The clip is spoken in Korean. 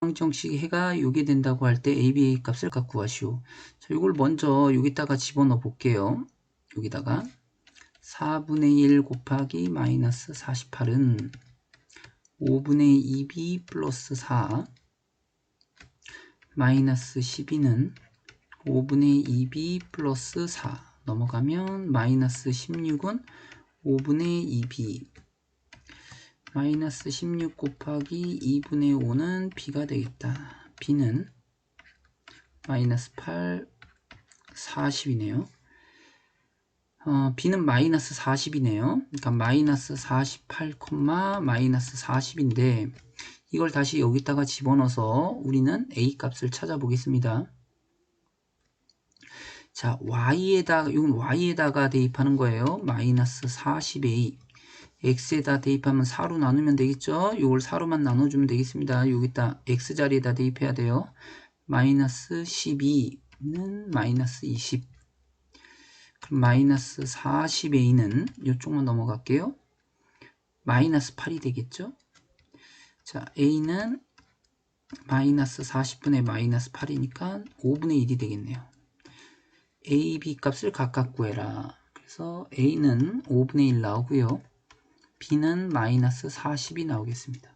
방정식 해가 요게 된다고 할 때 ABA 값을 각 구하시오. 자, 이걸 먼저 여기다가 집어넣어 볼게요. 여기다가 4분의 1 곱하기 마이너스 48은 5분의 2b 플러스 4 마이너스 12는 5분의 2b 플러스 4 넘어가면 마이너스 16은 5분의 2b 마이너스 16 곱하기 2분의 5는 b가 되겠다. b는 마이너스 8 40이네요. 어, b는 마이너스 40이네요. 그러니까 마이너스 48, 마이너스 40인데 이걸 다시 여기다가 집어넣어서 우리는 a 값을 찾아보겠습니다. 자, y에다가 이건 y에다가 대입하는 거예요. 마이너스 40a x에다 대입하면 4로 나누면 되겠죠. 이걸 4로만 나눠주면 되겠습니다. 여기다 x자리에다 대입해야 돼요. 마이너스 12는 마이너스 20 그럼 마이너스 40a는 이쪽만 넘어갈게요. 마이너스 8이 되겠죠. 자, a는 마이너스 40분의 마이너스 8이니까 5분의 1이 되겠네요. a, b 값을 각각 구해라. 그래서 a는 5분의 1 나오고요. B는 마이너스 40이 나오겠습니다.